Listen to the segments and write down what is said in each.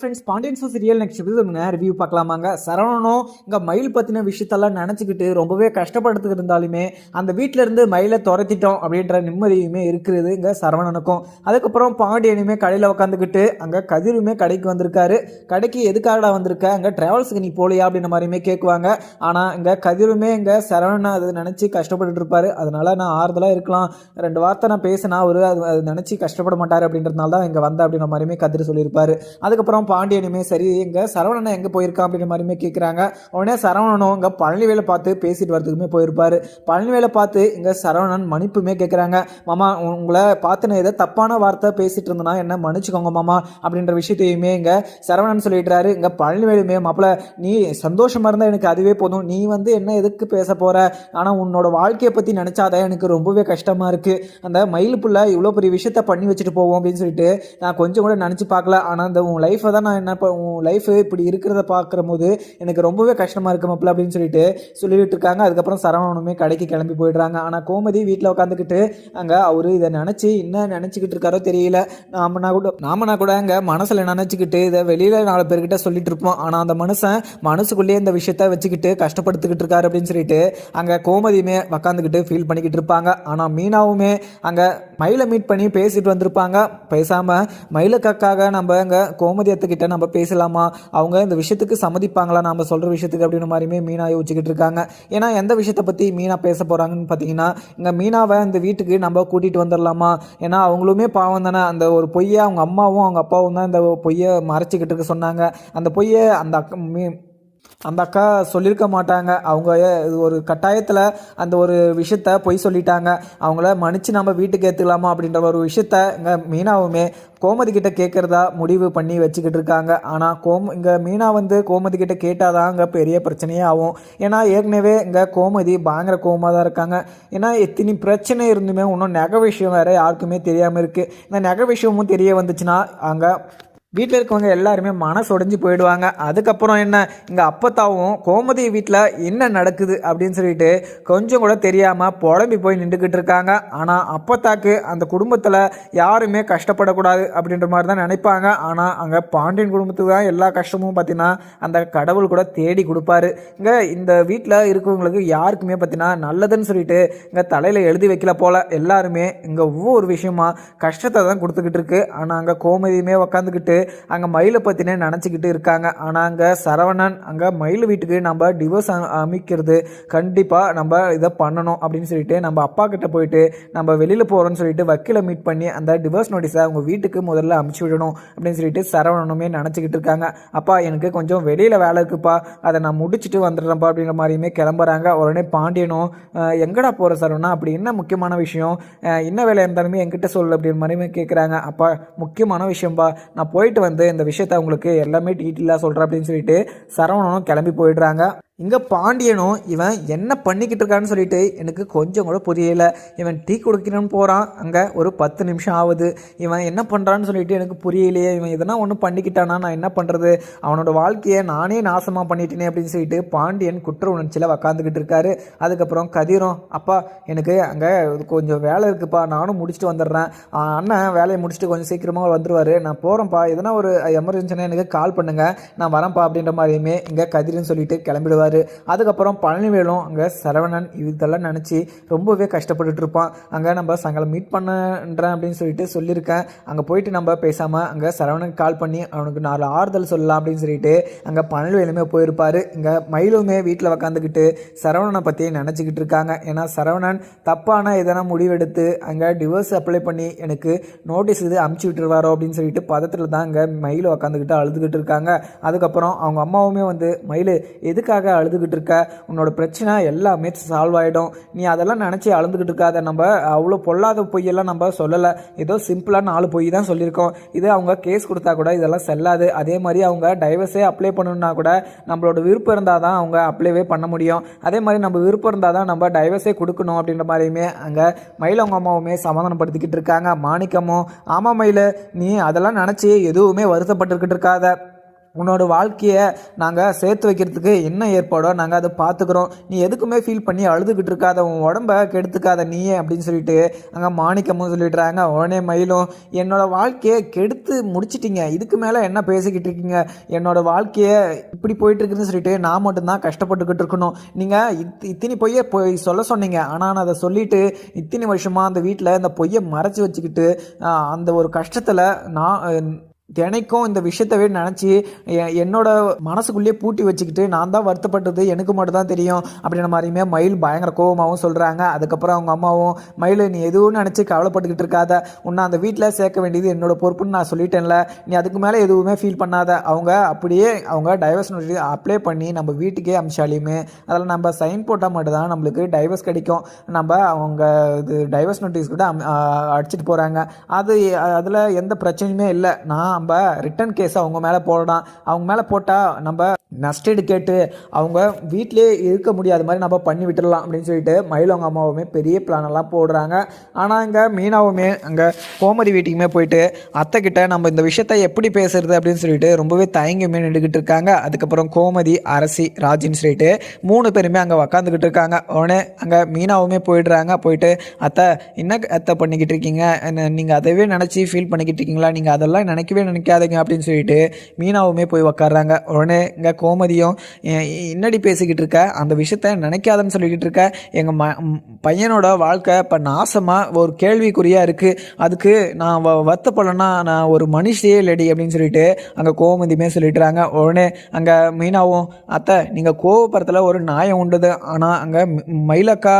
Friends Pandian சோ serial next எபிசோடுங்க review பார்க்கலாமாங்க? சரவணனும் இங்கே மயில் பற்றின விஷயத்தெல்லாம் நினச்சிக்கிட்டு ரொம்பவே கஷ்டப்படுத்துக்கிட்டு இருந்தாலுமே அந்த வீட்டிலேருந்து மயிலை துரத்திட்டோம் அப்படின்ற நிம்மதியுமே இருக்கிறது இங்கே சரவணனுக்கும். அதுக்கப்புறம் பாண்டியனுமே கடையில் உட்காந்துக்கிட்டு அங்கே கதிருமே கடைக்கு வந்திருக்காரு. கடைக்கு எதுக்காகடா வந்திருக்க? அங்கே ட்ராவல்ஸுக்கு நீ போலியா? அப்படின்ற மாதிரியுமே கேட்குவாங்க ஆனால் இங்கே கதிருமே இங்கே சரவணன் அதை நினச்சி கஷ்டப்பட்டுட்டு இருப்பாரு. அதனால நான் ஆறுதலாக இருக்கலாம். ரெண்டு வார்த்தை நான் பேசினா அவர் அது அது நினச்சி கஷ்டப்பட மாட்டார் அப்படின்றதுனால தான் இங்கே வந்தேன் அப்படின்ற மாதிரியுமே கதிர் சொல்லியிருப்பாரு. அதுக்கப்புறம் பாண்டியனுமே சரி எங்கள் சரவணனை எங்கே போயிருக்கான் அப்படின்ற மாதிரியுமே கேட்குறாங்க உடனே சரவணனும் இங்கே பழனிவேலை பார்த்து பேசிட்டு வரதுக்குமே பழனி பழனிவேலை பார்த்து இங்கே சரவணன் மன்னிப்புமே கேட்குறாங்க மாமா உங்களை பார்த்து நான் ஏதோ தப்பான வார்த்தை பேசிட்டு இருந்தேன்னா என்ன மன்னிச்சுக்கோங்க மாமா அப்படின்ற விஷயத்தையுமே இங்கே சரவணன் சொல்லிடுறாரு. இங்கே பழனிவேலுமே மாப்பிள்ள நீ சந்தோஷமாக இருந்தால் எனக்கு அதுவே போதும். நீ வந்து என்ன எதுக்கு பேச போகிற ஆனால் உன்னோட வாழ்க்கையை பற்றி நினச்சாதான் எனக்கு ரொம்பவே கஷ்டமாக இருக்குது அந்த மயில் புள்ள இவ்வளோ பெரிய விஷயத்த பண்ணி வச்சுட்டு போவோம் அப்படின்னு சொல்லிட்டு நான் கொஞ்சம் கூட நினச்சி பார்க்கல. ஆனால் அந்த உன் லைஃப்பை தான் நான் என்ன இப்போ உன் லைஃப் இப்படி இருக்கிறத பார்க்குற போது எனக்கு ரொம்பவே கஷ்டமாக இருக்கு மாப்பிள்ள அப்படின்னு சொல்லிட்டு சொல்லிட்டு இருக்காங்க. அதுக்கப்புறம் சரவணனுமே கடைக்கு கிளம்பி போயிடுறாங்க. ஆனால் கோமதி வீட்டில் உட்காந்துக்கிட்டு அங்கே அவர் இதை நினச்சி என்ன நினச்சிக்கிட்டு இருக்காரோ தெரியல. நாமனா கூட நாமனா கூட அங்கே மனசில் நினச்சிக்கிட்டு இதை வெளியில் நாலு பேர்கிட்ட சொல்லிட்டு இருப்போம். ஆனால் அந்த மனுஷன் மனசுக்குள்ளேயே இந்த விஷயத்த வச்சுக்கிட்டு கஷ்டப்படுத்திக்கிட்டு இருக்காரு அப்படின்னு சொல்லிட்டு அங்கே கோமதியுமே உக்காந்துக்கிட்டு ஃபீல் பண்ணிக்கிட்டு இருப்பாங்க. ஆனால் மீனாவுமே அங்கே மயிலை மீட் பண்ணி பேசிட்டு வந்திருப்பாங்க. பேசாமல் மயிலுக்காக நம்ம அங்கே கோமதி அத்துக்கிட்ட நம்ம பேசலாமா? அவங்க இந்த விஷயத்துக்கு சம்மதிப்பாங்களா? நம்ம சொல்கிற விஷயத்துக்கு அப்படின்ற மாதிரியுமே மீனா யோசிச்சுக்கிட்டு இருக்காங்க. ஏன்னா எந்த விஷயத்தை பற்றி மீனா பேச போகிறாங்கன்னு பார்த்தீங்கன்னா இங்கே மீனாவை இந்த வீட்டுக்கு நம்ம கூட்டிகிட்டு வந்துடலாமா ஏன்னா அவங்களுமே பாவம் தானே. அந்த ஒரு பொய்யை அவங்க அம்மாவும் அவங்க அப்பாவும் தான் இந்த பொய்யை மறைச்சிக்கிட்டு இருக்க சொன்னாங்க. அந்த பொய்யை அந்த அக்கா மீ அந்த அக்கா சொல்லியிருக்க மாட்டாங்க. அவங்க இது ஒரு கட்டாயத்தில் அந்த ஒரு விஷயத்த பொய் சொல்லிட்டாங்க. அவங்கள மன்னிச்சு நம்ம வீட்டுக்கு ஏற்றுக்கலாமா அப்படின்ற ஒரு விஷயத்த இங்கே மீனாவுமே கோமதி கிட்ட கேட்குறதா முடிவு பண்ணி வச்சுக்கிட்டு இருக்காங்க. ஆனால் கோம் இங்கே மீனா வந்து கோமதி கிட்ட கேட்டால் தான் அங்கே பெரிய பிரச்சனையே ஆகும். ஏன்னா ஏற்கனவே இங்கே கோமதி பயங்கர கோவமாக தான் இருக்காங்க. ஏன்னா எத்தனை பிரச்சனை இருந்துமே இன்னும் நகை விஷயம் வேறு யாருக்குமே தெரியாமல் இருக்குது இந்த நகை விஷயமும் தெரிய வந்துச்சுன்னா அங்கே வீட்டில் இருக்கவங்க எல்லாருமே மனசு உடைஞ்சு போயிடுவாங்க. அதுக்கப்புறம் என்ன? இங்கே அப்பத்தாவும் கோமதி வீட்டில் என்ன நடக்குது அப்படின்னு சொல்லிட்டு கொஞ்சம் கூட தெரியாமல் புலம்பி போய் நின்றுக்கிட்டு இருக்காங்க. ஆனால் அப்பத்தாக்கு அந்த குடும்பத்தில் யாருமே கஷ்டப்படக்கூடாது அப்படின்ற மாதிரி தான் நினைப்பாங்க. ஆனால் அங்கே பாண்டியன் குடும்பத்துக்கு தான் எல்லா கஷ்டமும் பார்த்தீங்கன்னா அந்த கடவுள் கூட தேடி கொடுப்பாரு. இங்கே இந்த வீட்டில் இருக்கவங்களுக்கு யாருக்குமே பார்த்தீங்கன்னா நல்லதுன்னு சொல்லிட்டு இங்கே தலையில் எழுதி வைக்கல போல. எல்லாருமே இங்கே ஒவ்வொரு விஷயமா கஷ்டத்தை தான் கொடுத்துக்கிட்டு இருக்கு. ஆனால் அங்கே கோமதியுமே உக்காந்துக்கிட்டு அங்கே மயிலை பற்றினே நினச்சிக்கிட்டு இருக்காங்க. ஆனால் அங்கே சரவணன் அங்கே மயில் வீட்டுக்கு நம்ம டிவோர்ஸ் அமைக்கிறது கண்டிப்பாக நம்ம இதை பண்ணணும் அப்படின்னு சொல்லிட்டு நம்ம அப்பா கிட்ட போயிட்டு நம்ம வெளியில் போகிறோம்னு சொல்லிட்டு வக்கீலை மீட் பண்ணி அந்த டிவோர்ஸ் நோட்டீஸை அவங்க வீட்டுக்கு முதல்ல அமுச்சு விடணும் அப்படின்னு சொல்லிட்டு சரவணனுமே நினச்சிக்கிட்டு இருக்காங்க. அப்பா எனக்கு கொஞ்சம் வெளியில் வேலை இருக்குப்பா. அதை நான் முடிச்சுட்டு வந்துடுறேன்ப்பா அப்படின்ற மாதிரியுமே கிளம்புறாங்க. உடனே பாண்டியனும் எங்கடா போகிற சரவணா? அப்படி என்ன முக்கியமான விஷயம்? என்ன வேலை இருந்தாலுமே என்கிட்ட சொல்லு அப்படின்ற மாதிரியுமே கேட்குறாங்க அப்பா முக்கியமான விஷயம்ப்பா நான் போயிட்டு வந்து இந்த விஷயத்த உங்களுக்கு எல்லாமே டீட்டெயிலாக சொல்கிறேன் அப்படின்னு சொல்லிட்டு சரவணனும் கிளம்பி போயிடுறாங்க. இங்கே பாண்டியனும் இவன் என்ன பண்ணிக்கிட்டு இருக்கான்னு சொல்லிட்டு எனக்கு கொஞ்சம் கூட புரியல. இவன் டீ குடிக்கணும்னு போகிறான் அங்கே ஒரு பத்து நிமிஷம் ஆகுது. இவன் என்ன பண்ணுறான்னு சொல்லிட்டு எனக்கு புரியலையே. இவன் எதனா ஒன்று பண்ணிக்கிட்டானா? நான் என்ன பண்ணுறது அவனோட வாழ்க்கையை நானே நாசமாக பண்ணிட்டேனே அப்படின்னு சொல்லிட்டு பாண்டியன் குற்ற உணர்ச்சியில் உக்காந்துக்கிட்டு இருக்காரு. அதுக்கப்புறம் கதிரும் அப்பா எனக்கு அங்கே கொஞ்சம் வேலை இருக்குப்பா. நானும் முடிச்சுட்டு வந்துடுறேன். அண்ணன் வேலையை முடிச்சுட்டு கொஞ்சம் சீக்கிரமாக வந்துடுவார் நான் போகிறேன்ப்பா எதனா ஒரு எமர்ஜென்சினா எனக்கு கால் பண்ணுங்கள் நான் வரேன்ப்பா அப்படின்ற மாதிரியுமே இங்கே கதிர்னு சொல்லிட்டு கிளம்பிடுவார். அதுக்கப்புறம் பழனிவேலும் அங்கே சரவணன் இதெல்லாம் நினச்சி ரொம்பவே கஷ்டப்பட்டுட்டு இருப்பான். அங்கே நம்ம சங்கலம் மீட் பண்ணுறேன் அப்படின்னு சொல்லிட்டு சொல்லியிருக்கேன். அங்கே போயிட்டு நம்ம பேசாமல் அங்கே சரவணன் கால் பண்ணி அவனுக்கு நாலு ஆறுதல் சொல்லலாம் அப்படின்னு சொல்லிட்டு அங்கே பழனிவேலுமே போயிருப்பார். இங்கே மயிலுமே வீட்டில் உக்காந்துக்கிட்டு சரவணனை பற்றி நினச்சிக்கிட்டு இருக்காங்க. ஏன்னா சரவணன் தப்பான எதனா முடிவெடுத்து அங்கே டிவோர்ஸ் அப்ளை பண்ணி எனக்கு நோட்டீஸ் இது அமுச்சு விட்டுருவாரோ அப்படின்னு சொல்லிட்டு பதத்தில் தான் அங்கே மயில் உக்காந்துக்கிட்டு அழுதுகிட்டு இருக்காங்க. அதுக்கப்புறம் அவங்க அம்மாவுமே வந்து மயில் எதுக்காக அழுதுகிட்டு இருக்க உன்னோட பிரச்சனை எல்லாமே சால்வ் ஆகிடும் நீ அதெல்லாம் நினச்சி அழுதுகிட்டு இருக்காத. நம்ம அவ்வளோ பொல்லாத பொய்யெல்லாம் நம்ம சொல்லலை. ஏதோ சிம்பிளாக நாலு பொய் தான் சொல்லியிருக்கோம். இது அவங்க கேஸ் கொடுத்தா கூட இதெல்லாம் செல்லாது. அதே மாதிரி அவங்க டைவர்ஸே அப்ளை பண்ணணும்னா கூட நம்மளோட விருப்பம் இருந்தால் தான் அவங்க அப்ளைவே பண்ண முடியும். அதே மாதிரி நம்ம விருப்பம் இருந்தால் தான் நம்ம டைவர்ஸே கொடுக்கணும் அப்படின்ற மாதிரியுமே அங்கே மயிலவங்க அம்மாவுமே சமாதானப்படுத்திக்கிட்டு இருக்காங்க. மாணிக்கமும் ஆமாம் மயில் நீ அதெல்லாம் நினச்சி எதுவுமே வருத்தப்பட்டுக்கிட்டு இருக்காத. உன்னோட வாழ்க்கையை நாங்கள் சேர்த்து வைக்கிறதுக்கு என்ன ஏற்பாடோ நாங்கள் அதை பார்த்துக்குறோம். நீ எதுக்குமே ஃபீல் பண்ணி அழுதுகிட்டு இருக்காத உன் உடம்ப கெடுத்துக்காத நீயே அப்படின்னு சொல்லிட்டு அங்கே மாணிக்கமும் சொல்லிடுறாங்க. உடனே மயிலும் என்னோட வாழ்க்கையை கெடுத்து முடிச்சிட்டீங்க. இதுக்கு மேலே என்ன பேசிக்கிட்டு இருக்கீங்க? என்னோட வாழ்க்கையை இப்படி போயிட்டுருக்குன்னு சொல்லிட்டு நான் மட்டும்தான் கஷ்டப்பட்டுக்கிட்டு இருக்கணும். நீங்கள் இத் இத்தனி பொய்யை பொய் சொல்ல சொன்னீங்க. ஆனால் நான் அதை சொல்லிட்டு இத்தனை வருஷமாக அந்த வீட்டில் இந்த பொய்யை மறைச்சி வச்சுக்கிட்டு அந்த ஒரு கஷ்டத்தில் நான் தினைக்கும் இந்த விஷயத்தவே நினச்சி என்னோட மனசுக்குள்ளேயே பூட்டி வச்சுக்கிட்டு நான் தான் வருத்தப்பட்டது எனக்கு மட்டும் தான் தெரியும் அப்படின்ற மாதிரியுமே மயில் பயங்கர கோபமாகவும் சொல்கிறாங்க அதுக்கப்புறம் அவங்க அம்மாவும் மயில் நீ எதுவும் நினச்சி கவலைப்பட்டுக்கிட்டு இருக்காத. உன்னை அந்த வீட்டில் சேர்க்க வேண்டியது என்னோட பொறுப்புன்னு நான் சொல்லிட்டேன்ல. நீ அதுக்கு மேலே எதுவுமே ஃபீல் பண்ணாத. அவங்க அப்படியே அவங்க டைவர்ஸ் நோட்டீஸ் அப்ளை பண்ணி நம்ம வீட்டுக்கே அமிச்சாலையுமே. அதில் நம்ம சைன் போட்டால் மட்டும்தான் நம்மளுக்கு டைவர்ஸ் கிடைக்கும். நம்ம அவங்க இது டைவர்ஸ் நோட்டீஸ் கூட அடிச்சிட்டு போகிறாங்க அது அதில் எந்த பிரச்சனையுமே இல்லை. நான் நம்ம ரிட்டர்ன் கேஸ் அவங்க மேலே போடலாம். அவங்க மேலே போட்டால் நம்ம நஷ்டீடு கேட்டு அவங்க வீட்டிலே இருக்க முடியாத மாதிரி நம்ம பண்ணி விட்டுடலாம் அப்படின்னு சொல்லிட்டு மயிலவங்க அம்மாவுமே பெரிய பிளானெல்லாம் போடுறாங்க. ஆனால் இங்கே மீனாவுமே அங்கே கோமதி வீட்டுக்குமே போயிட்டு அத்தை கிட்ட நம்ம இந்த விஷயத்த எப்படி பேசுறது அப்படின்னு சொல்லிட்டு ரொம்பவே தயங்கியுமே நின்றுக்கிட்டு இருக்காங்க. அதுக்கப்புறம் கோமதி அரசி ராஜின்னு சொல்லிட்டு மூணு பேருமே அங்கே உக்காந்துக்கிட்டு இருக்காங்க. உடனே அங்கே மீனாவுமே போயிடுறாங்க. போயிட்டு அத்தை என்ன அத்தை பண்ணிக்கிட்டு இருக்கீங்க? நீங்கள் அதவே நினச்சி ஃபீல் பண்ணிக்கிட்டு இருக்கீங்களா? நீங்கள் அதெல்லாம் நினைக்கவே நினைக்காதீங்க அப்படின்னு சொல்லிட்டு மீனாவுமே போய் உக்காடுறாங்க உடனே இங்கே கோமதியும் "ஏ- என்னடி பேசிக்கிட்டு இருக்க? அந்த விஷயத்த நினைக்காதன்னு சொல்லிக்கிட்டு இருக்க? எங்கள் ம பையனோட வாழ்க்கை இப்போ நாசமாக ஒரு கேள்விக்குறியாக இருக்குது அதுக்கு நான் வ வருத்தப்படலன்னா நான் ஒரு மனுஷியே இல்லடி அப்படின்னு சொல்லிட்டு அங்கே கோமதியுமே சொல்லிட்டுறாங்க உடனே அங்கே மீனாவும் அத்தை நீங்கள் கோவப்படுறதுல ஒரு நியாயம் உண்டுது. ஆனால் அங்கே மயிலக்கா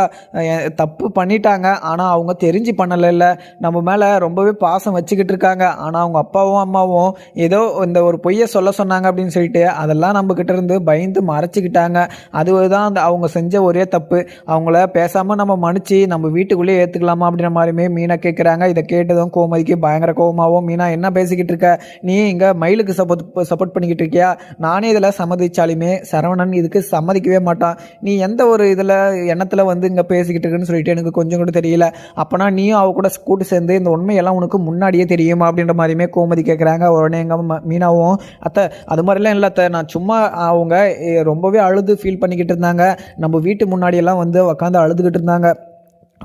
தப்பு பண்ணிட்டாங்க. ஆனால் அவங்க தெரிஞ்சு பண்ணலைல்ல. நம்ம மேலே ரொம்பவே பாசம் வச்சுக்கிட்டு இருக்காங்க. ஆனால் அவங்க அப்பாவும் அம்மா அம்மாவும் ஏதோ இந்த ஒரு பொய்யை சொல்ல சொன்னாங்க அப்படின்னு சொல்லிட்டு அதெல்லாம் நம்ம கிட்ட இருந்து பயந்து மறைச்சிக்கிட்டாங்க. அதுதான் அந்த அவங்க செஞ்ச ஒரே தப்பு. அவங்கள பேசாமல் நம்ம மன்னிச்சு நம்ம வீட்டுக்குள்ளேயே ஏற்றுக்கலாமா அப்படின்ற மாதிரியுமே மீனா கேட்குறாங்க இதை கேட்டதும் கோமதிக்கு பயங்கர கோவமாகவும் மீனா என்ன பேசிக்கிட்டு இருக்க? நீ இங்கே மயிலுக்கு சப்போர்ட் சப்போர்ட் பண்ணிக்கிட்டு இருக்கியா? நானே இதில் சம்மதிச்சாலுமே சரவணன் இதுக்கு சம்மதிக்கவே மாட்டான். நீ எந்த ஒரு இதில் எண்ணத்தில் வந்து இங்கே பேசிக்கிட்டு இருக்குன்னு சொல்லிட்டு எனக்கு கொஞ்சம் கூட தெரியல. அப்போனா நீயும் அவ கூட கூட்டு சேர்ந்து இந்த உண்மையெல்லாம் உனக்கு முன்னாடியே தெரியுமா? அப்படின்ற மாதிரியுமே கோமதி கேட்க கேட்குறாங்க உடனே எங்கள் மீனாவும் அத்தை அது மாதிரிலாம் இல்லை அத்தை. நான் சும்மா அவங்க ரொம்பவே அழுது ஃபீல் பண்ணிக்கிட்டு இருந்தாங்க. நம்ம வீட்டு முன்னாடியெல்லாம் வந்து உக்காந்து அழுதுகிட்டு இருந்தாங்க.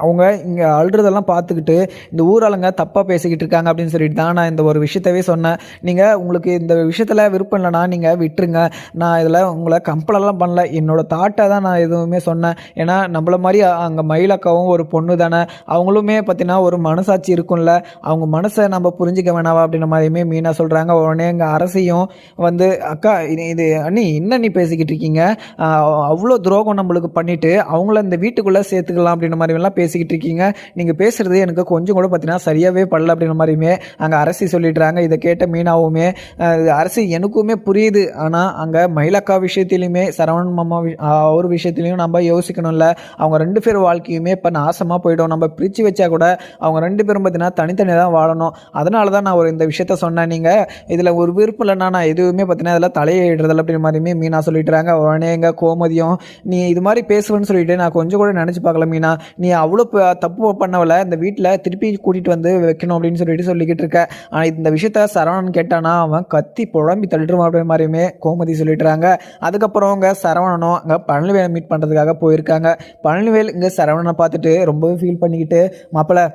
அவங்க இங்கே அழுறதெல்லாம் பார்த்துக்கிட்டு இந்த ஊராளுங்க தப்பாக பேசிக்கிட்டு இருக்காங்க அப்படின்னு சொல்லிட்டு தான் நான் இந்த ஒரு விஷயத்தவே சொன்னேன். நீங்கள் உங்களுக்கு இந்த விஷயத்தில் விருப்பம் இல்லைனா நீங்கள் விட்டுருங்க. நான் இதில் உங்களை கம்பலெல்லாம் பண்ணல. என்னோடய தாட்டை தான் நான் எதுவுமே சொன்னேன். ஏன்னா நம்மள மாதிரி அங்கே மயிலக்காவும் ஒரு பொண்ணு தானே. அவங்களுமே பார்த்தீங்கன்னா ஒரு மனசாட்சி இருக்கும்ல. அவங்க மனசை நம்ம புரிஞ்சிக்க வேணாவா அப்படின்ற மாதிரியுமே மீனா சொல்கிறாங்க உடனே எங்கள் அரசையும் வந்து அக்கா இது இது அண்ணி என்ன நீ பேசிக்கிட்டு இருக்கீங்க? அவ்வளோ துரோகம் நம்மளுக்கு பண்ணிவிட்டு அவங்கள இந்த வீட்டுக்குள்ளே சேர்த்துக்கலாம் அப்படின்ற மாதிரி எல்லாம் பேசிக்கிட்டு இருக்கீங்க. நீங்கள் பேசுகிறது எனக்கு கொஞ்சம் கூட பார்த்தீங்கன்னா சரியாகவே படல அப்படின்ற மாதிரியுமே அங்கே அரசி சொல்லிடுறாங்க. இதை கேட்ட மீனாவுமே அரசி எனக்குமே புரியுது. ஆனால் அங்கே மயிலக்கா விஷயத்திலையுமே சரவணன் மாமா வி- அவர் விஷயத்துலையும் நம்ம யோசிக்கணும்ல. அவங்க ரெண்டு பேர் வாழ்க்கையுமே இப்போ நாசமாக போயிடும். நம்ம பிரித்து வச்சா கூட அவங்க ரெண்டு பேரும் பார்த்தீங்கன்னா தனித்தனியாக தான் வாழணும். அதனால தான் நான் ஒரு இந்த விஷயத்த சொன்னேன். நீங்கள் இதில் ஒரு விருப்பம் இல்லைன்னா நான் எதுவுமே பார்த்தீங்கன்னா இதில் தலையிடுறதில்ல அப்படின்ற மாதிரியுமே மீனா சொல்லிட்டுறாங்க உடனே எங்கள் கோமதியும் நீ இது மாதிரி பேசுவேன்னு சொல்லிட்டு நான் கொஞ்சம் கூட நினச்சி பார்க்கல மீனா. நீ அவ்வளோ ப- தப்பு பண்ணவள இந்த வீட்டில் திருப்பி கூட்டிகிட்டு வந்து வைக்கணும் அப்படின்னு சொல்லிட்டு சொல்லிக்கிட்டு இருக்க. ஆனால் இந்த விஷயத்த சரவணன் கேட்டானா அவன் கத்தி புழம்பி தள்ளிடுவான் அப்படின்ற மாதிரியுமே கோமதி சொல்லிட்டுறாங்க அதுக்கப்புறம் அவங்க சரவணனும் அங்கே பழனிவேலை மீட் பண்ணுறதுக்காக போயிருக்காங்க. பழனிவேல் இங்கே சரவணனை பார்த்துட்டு ரொம்பவே ஃபீல் பண்ணிக்கிட்டு மாப்பிள்ளை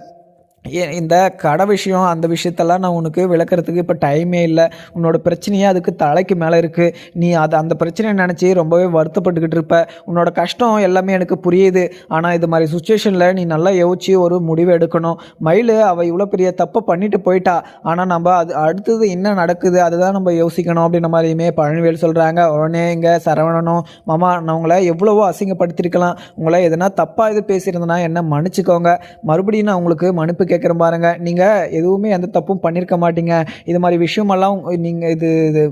இந்த கடை விஷயம் அந்த விஷயத்தெல்லாம் நான் உனக்கு விளக்குறதுக்கு இப்போ டைமே இல்லை. உன்னோட பிரச்சனையே அதுக்கு தலைக்கு மேலே இருக்குது நீ அது அந்த பிரச்சனையை நினச்சி ரொம்பவே வருத்தப்பட்டுக்கிட்டு இருப்ப. உன்னோட கஷ்டம் எல்லாமே எனக்கு புரியுது. ஆனால் இது மாதிரி சுச்சுவேஷனில் நீ நல்லா யோசிச்சு ஒரு முடிவு எடுக்கணும். மயில் அவள் இவ்வளோ பெரிய தப்பை பண்ணிட்டு போயிட்டா. ஆனால் நம்ம அது அடுத்தது என்ன நடக்குது அதுதான் நம்ம யோசிக்கணும் அப்படின்ற மாதிரியுமே பழனிவேல் சொல்கிறாங்க உடனே இங்கே சரவணனும் மாமா நான் உங்களை எவ்வளவோ அசிங்கப்படுத்திருக்கலாம் உங்களை எதனா தப்பாக இது பேசியிருந்தேன்னா என்ன மன்னிச்சுக்கோங்க. மறுபடியும் நான் உங்களுக்கு மன்னிப்பு கேட்குறேன் பாருங்க. நீங்கள் எதுவுமே எந்த தப்பும் பண்ணியிருக்க மாட்டீங்க. இது மாதிரி விஷயமெல்லாம் நீங்கள் இது இது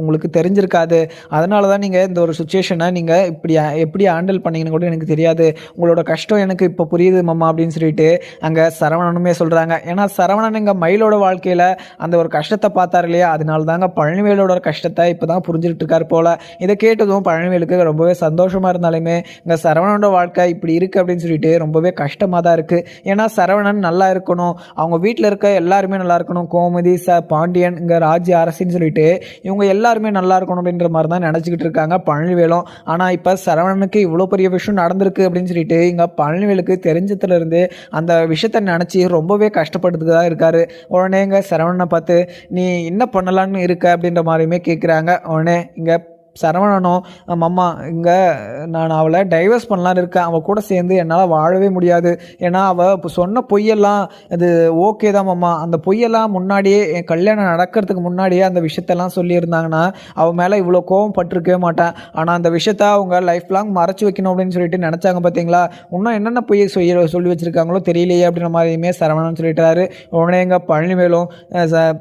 உங்களுக்கு தெரிஞ்சிருக்காது. அதனால தான் நீங்கள் இந்த ஒரு சுச்சுவேஷனை நீங்கள் இப்படி எப்படி ஹேண்டில் பண்ணீங்கன்னு கூட எனக்கு தெரியாது. உங்களோட கஷ்டம் எனக்கு இப்போ புரியுது மாமா அப்படின்னு சொல்லிட்டு அங்கே சரவணனுமே சொல்கிறாங்க ஏன்னா சரவணன் இங்கே மயிலோட வாழ்க்கையில் அந்த ஒரு கஷ்டத்தை பார்த்தாரு இல்லையா? அதனால தாங்க பழனிவேலோட கஷ்டத்தை இப்போ தான் புரிஞ்சுட்டு இருக்கார் போல். இதை கேட்டதும் பழனிவேலுக்கு ரொம்பவே சந்தோஷமாக இருந்தாலுமே இங்கே சரவணனோட வாழ்க்கை இப்படி இருக்குது அப்படின்னு சொல்லிட்டு ரொம்பவே கஷ்டமாக தான் இருக்குது ஏன்னா சரவணன் நல்லா இருக்கணும். அவங்க வீட்டில் இருக்க எல்லாருமே நல்லா இருக்கணும். கோமதி ச பாண்டியன் இங்கே ராஜ்ய அரசின்னு சொல்லிட்டு இவங்க எல்லாருமே நல்லா இருக்கணும் அப்படின்ற மாதிரி தான் நினச்சிக்கிட்டு இருக்காங்க. பழனிவேலும் ஆனால் இப்போ சரவணனுக்கு இவ்வளோ பெரிய விஷயம் நடந்திருக்கு அப்படின்னு சொல்லிட்டு இங்கே பழனிவேலுக்கு தெரிஞ்சதுலேருந்து அந்த விஷயத்த நினச்சி ரொம்பவே கஷ்டப்பட்டுக்கு தான் இருக்கார். உடனே இங்கே சரவணனை பார்த்து நீ என்ன பண்ணலான்னு இருக்க? அப்படின்ற மாதிரியுமே கேட்குறாங்க உடனே இங்கே சரவணனோ மம்மா இங்கே நான் அவளை டைவர்ஸ் பண்ணலான்னு இருக்கேன். அவள் கூட சேர்ந்து என்னால் வாழவே முடியாது. ஏன்னா அவள் இப்போ சொன்ன பொய்யெல்லாம் அது ஓகே தான் மாமா. அந்த பொய்யெல்லாம் முன்னாடியே என் கல்யாணம் நடக்கிறதுக்கு முன்னாடியே அந்த விஷயத்தெல்லாம் சொல்லியிருந்தாங்கன்னா அவள் மேலே இவ்வளோ கோவம் பட்டிருக்கவே மாட்டேன். ஆனால் அந்த விஷயத்த அவங்க லைஃப் லாங் மறைச்சி வைக்கணும் அப்படின்னு சொல்லிட்டு நினச்சாங்க பார்த்தீங்களா இன்னும் என்னென்ன பொய்யை சொல்லி சொல்லி வச்சுருக்காங்களோ தெரியலையே அப்படின்ற மாதிரியுமே சரவணன் சொல்லிட்டாரு. உடனே எங்கள் பழனிவேலும் ச-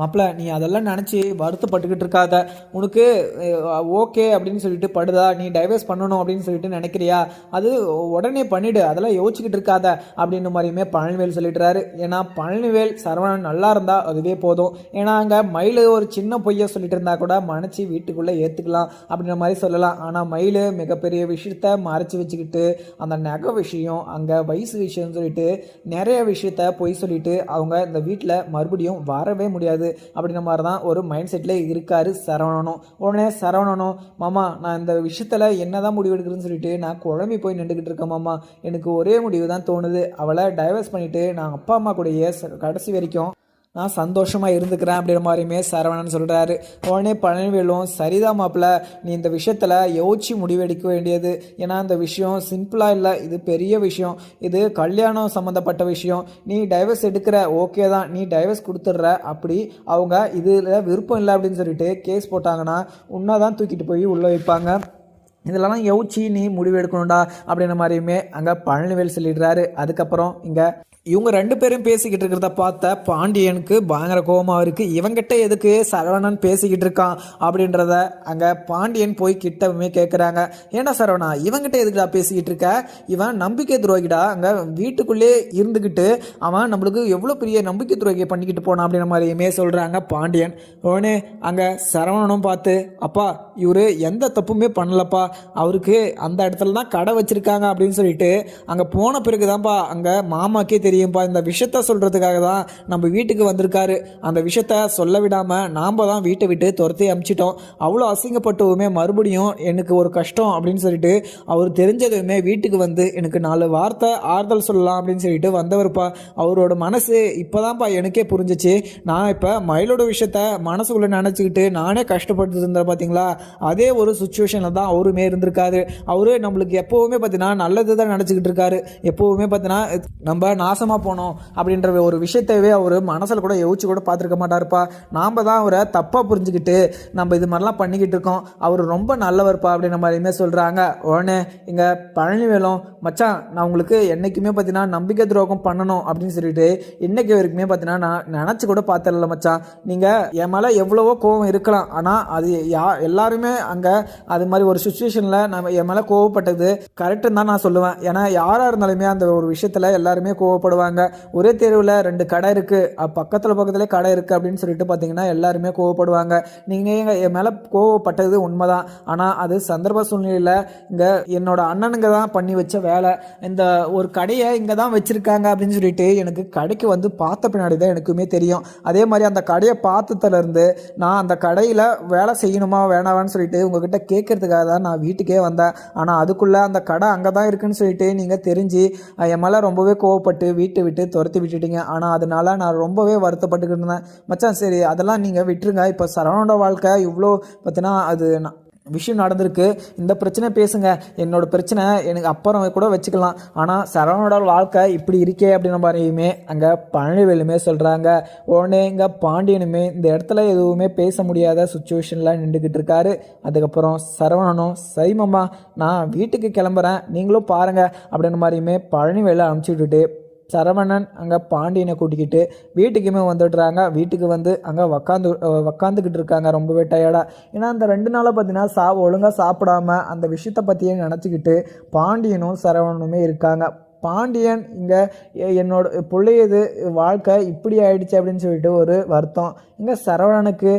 மாப்பிள்ள நீ அதெல்லாம் நினச்சி வருத்தப்பட்டுக்கிட்டு இருக்காத. உனக்கு ஓகே அப்படின்னு சொல்லிட்டு படுதா? நீ டைவர்ஸ் பண்ணணும் அப்படின்னு சொல்லிட்டு நினைக்கிறியா? அது உடனே பண்ணிடு. அதெல்லாம் யோசிச்சுக்கிட்டு இருக்காத. அப்படின்னு மாதிரியுமே பழனிவேல் சொல்லிட்டுறாரு ஏன்னா பழனிவேல் சரவணன் நல்லா இருந்தால் அதுவே போதும். ஏன்னா அங்கே மயில் ஒரு சின்ன பொய்யை சொல்லிட்டு இருந்தால் கூட மனைச்சி வீட்டுக்குள்ளே ஏற்றுக்கலாம் அப்படின்ற மாதிரி சொல்லலாம். ஆனால் மயில் மிகப்பெரிய விஷயத்த மறைச்சி வச்சுக்கிட்டு அந்த நகை விஷயம் அங்கே வயசு விஷயம்னு சொல்லிட்டு நிறைய விஷயத்த பொய் சொல்லிட்டு அவங்க இந்த வீட்டில் மறுபடியும் வரவே முடியாது. அப்படின்ற மாதிரி தான் ஒரு மைண்ட் செட்டில் இருக்கார் சரவணனும். உடனே சரவணனும் மாமா நான் இந்த விஷயத்தில் என்ன தான் முடிவு எடுக்கிறேன்னு சொல்லிட்டு நான் குழம்பி போய் நின்றுக்கிட்டு இருக்கேன் மாமா. எனக்கு ஒரே முடிவு தான் தோணுது. அவளை டைவர்ஸ் பண்ணிவிட்டு நான் அப்பா அம்மா கூடயே கடைசி வரைக்கும் நான் சந்தோஷமாக இருந்துக்கிறேன் அப்படின்ற மாதிரியுமே சரவணன் சொல்கிறாரு உடனே பழனிவேலும் சரிதான் மாப்பிள்ள நீ இந்த விஷயத்தில் யோசிச்சு முடிவெடுக்க வேண்டியது. ஏன்னா இந்த விஷயம் சிம்பிளாக இல்லை இது பெரிய விஷயம். இது கல்யாணம் சம்மந்தப்பட்ட விஷயம். நீ டைவர்ஸ் எடுக்கிற ஓகே தான். நீ டைவர்ஸ் கொடுத்துட்ற அப்படி அவங்க இதில் விருப்பம் இல்லை அப்படின்னு சொல்லிட்டு கேஸ் போட்டாங்கன்னா உன்னை தான் தூக்கிட்டு போய் உள்ளே வைப்பாங்க. இதெல்லாம் யோசிச்சு நீ முடிவு எடுக்கணும்டா அப்படின்ற மாதிரியுமே அங்கே பழனிவேல் சொல்லிடுறாரு. அதுக்கப்புறம் இங்கே இவங்க ரெண்டு பேரும் பேசிக்கிட்டு இருக்கிறத பார்த்த பாண்டியனுக்கு பயங்கர கோபமாக இருக்குது இவங்கிட்ட எதுக்கு சரவணன் பேசிக்கிட்டு இருக்கான் அப்படின்றத அங்கே பாண்டியன் போய் கிட்டவுமே கேட்குறாங்க ஏன்டா சரவணா இவங்கிட்ட எதுக்குடா பேசிக்கிட்டு இருக்க? இவன் நம்பிக்கை துரோகிடா. அங்கே வீட்டுக்குள்ளே இருந்துக்கிட்டு அவன் நம்மளுக்கு எவ்வளோ பெரிய நம்பிக்கை துரோகியை பண்ணிக்கிட்டு போனான் அப்படின்ற மாதிரியுமே சொல்கிறாங்க பாண்டியன். உடனே அங்கே சரவணனும் பார்த்து அப்பா இவர் எந்த தப்புமே பண்ணலப்பா. அவருக்கு அந்த இடத்துல தான் கடை வச்சுருக்காங்க அப்படின்னு சொல்லிட்டு அங்கே போன பிறகு தான்ப்பா அங்கே மாமாக்கே தெரியும்ப்பா இந்த விஷயத்த சொல்கிறதுக்காக தான் நம்ம வீட்டுக்கு வந்திருக்காரு. அந்த விஷயத்த சொல்ல விடாமல் நாம் தான் வீட்டை விட்டு துரத்தி அமுச்சிட்டோம். அவ்வளோ அசிங்கப்பட்டவுமே மறுபடியும் எனக்கு ஒரு கஷ்டம் அப்படின்னு சொல்லிட்டு அவர் தெரிஞ்சதுமே வீட்டுக்கு வந்து எனக்கு நாலு வார்த்தை ஆறுதல் சொல்லலாம் அப்படின்னு சொல்லிட்டு வந்தவர்ப்பா. அவரோட மனசு இப்போதான்ப்பா எனக்கே புரிஞ்சிச்சு. நான் இப்போ மயிலோட விஷயத்த மனசுக்குள்ளே நினச்சிக்கிட்டு நானே கஷ்டப்பட்டு இருந்தேன் பார்த்தீங்களா அதே ஒரு சுச்சுவேஷனில் தான் அவருமே இருந்திருக்காரு. அவரு நம்மளுக்கு எப்போவுமே பார்த்தீங்கன்னா நல்லது தான் நினச்சிக்கிட்டு இருக்காரு. எப்போவுமே பார்த்தீங்கன்னா நம்ம நாசமாக போனோம் அப்படின்ற ஒரு விஷயத்தவே அவர் மனசில் கூட யோசிச்சு கூட பார்த்துருக்க மாட்டார்ப்பா. நாம் தான் அவரை தப்பாக புரிஞ்சுக்கிட்டு நம்ம இது மாதிரிலாம் பண்ணிக்கிட்டு இருக்கோம். அவர் ரொம்ப நல்லவர்ப்பா அப்படின்ற மாதிரியுமே சொல்கிறாங்க உடனே இங்கே பழனிவேலும் மச்சான் நான் உங்களுக்கு என்றைக்குமே பார்த்தீங்கன்னா நம்பிக்கை துரோகம் பண்ணணும் அப்படின்னு சொல்லிட்டு இன்னைக்கு வரைக்குமே பார்த்தீங்கன்னா நான் நினச்சி கூட பார்த்துடல மச்சான். நீங்கள் என் மேலே எவ்வளவோ கோவம் இருக்கலாம். ஆனால் அது யா எல்லாருமே அங்கே அது மாதிரி ஒரு சுச்சுவேஷன் சுச்சுவேஷனில் நம்ம என் மேலே கோவப்பட்டது கரெக்டுன்னு தான் நான் சொல்லுவேன். ஏன்னா யாராக இருந்தாலுமே அந்த ஒரு விஷயத்தில் எல்லாருமே கோவப்படுவாங்க. ஒரே தெருவில் ரெண்டு கடை இருக்குது பக்கத்தில் பக்கத்துலேயே கடை இருக்குது அப்படின்னு சொல்லிட்டு பார்த்தீங்கன்னா எல்லாருமே கோவப்படுவாங்க. நீங்கள் என் மேலே கோவப்பட்டது உண்மைதான். ஆனால் அது சந்தர்ப்ப சூழ்நிலையில் இங்கே என்னோட அண்ணனுங்க தான் பண்ணி வச்ச வேலை. இந்த ஒரு கடையை இங்கே தான் வச்சுருக்காங்க அப்படின்னு சொல்லிட்டு எனக்கு கடைக்கு வந்து பார்த்த பின்னாடி தான் எனக்குமே தெரியும். அதே மாதிரி அந்த கடையை பார்த்ததுலேருந்து நான் அந்த கடையில் வேலை செய்யணுமா வேணாவான்னு சொல்லிட்டு உங்ககிட்ட கேட்கறதுக்காக தான் நான் வீட்டுக்கே வந்தேன் ஆனால் அதுக்குள்ளே அந்த கடை அங்கே தான் இருக்குன்னு சொல்லிட்டு நீங்கள் தெரிஞ்சு என் மேலே ரொம்பவே கோவப்பட்டு வீட்டை விட்டு துரத்தி விட்டுட்டீங்க. ஆனால் அதனால் நான் ரொம்பவே வருத்தப்பட்டுக்கிட்டு இருந்தேன். மச்சான் சரி அதெல்லாம் நீங்கள் விட்டுருங்க. இப்போ சரவணோட வாழ்க்கை இவ்வளோ பார்த்தீங்கன்னா அது நான் விஷயம் நடந்திருக்கு. இந்த பிரச்சனை பேசுங்க. என்னோட பிரச்சனை எனக்கு அப்புறம் கூட வச்சுக்கலாம். ஆனால் சரவணோட வாழ்க்கை இப்படி இருக்கே அப்படின்ற மாதிரியுமே அங்கே பழனிவேலுமே சொல்கிறாங்க உடனே இங்கே பாண்டியனுமே இந்த இடத்துல எதுவுமே பேச முடியாத சுச்சுவேஷனில் நின்றுக்கிட்டு இருக்காரு. அதுக்கப்புறம் சரவணனும் சரிமம்மா நான் வீட்டுக்கு கிளம்புறேன். நீங்களும் பாருங்கள் அப்படின்ற மாதிரியுமே பழனிவேலை அனுப்பிச்சி விட்டுட்டு சரவணன் அங்கே பாண்டியனை கூட்டிக்கிட்டு வீட்டுக்குமே வந்துடுறாங்க. வீட்டுக்கு வந்து அங்கே உக்காந்து உக்காந்துக்கிட்டு இருக்காங்க. ரொம்பவே டயர்டாக ஏன்னா அந்த ரெண்டு நாளாக பார்த்தீங்கன்னா சா ஒழுங்காக சாப்பிடாம அந்த விஷயத்தை பற்றியே நினச்சிக்கிட்டு பாண்டியனும் சரவணனுமே இருக்காங்க. பாண்டியன் இங்கே என்னோட பிள்ளையது வாழ்க்கை இப்படி ஆயிடுச்சு அப்படின்னு சொல்லிட்டு ஒரு வருத்தம். இங்கே சரவணனுக்கு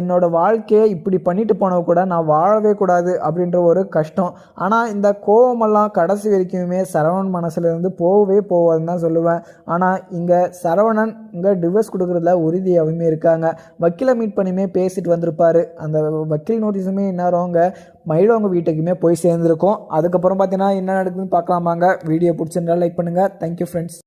என்னோடய என்னோட வாழ்க்கையை இப்படி பண்ணிட்டு போனவ கூட நான் வாழவே கூடாது அப்படின்ற ஒரு கஷ்டம். ஆனால் இந்த கோவமெல்லாம் கடைசி வரைக்குமே சரவணன் மனசுலேருந்து போகவே போவாதுன்னு தான் சொல்லுவேன். ஆனால் இங்கே சரவணன் இங்கே டிவோர்ஸ் கொடுக்குறதுல உறுதியாகவுமே இருக்காங்க. வக்கீலை மீட் பண்ணியுமே பேசிட்டு வந்திருப்பாரு. அந்த வக்கீல் நோட்டீஸுமே என்ன அவங்க மயிலும் அவங்க வீட்டுக்குமே போய் சேர்ந்துருக்கோம். அதுக்கப்புறம் பார்த்தீங்கன்னா என்ன நடக்குதுன்னு பார்க்கலாமாங்க. வீடியோ பிடிச்சிருந்தா லைக் பண்ணுங்கள் தேங்க்யூ ஃப்ரெண்ட்ஸ்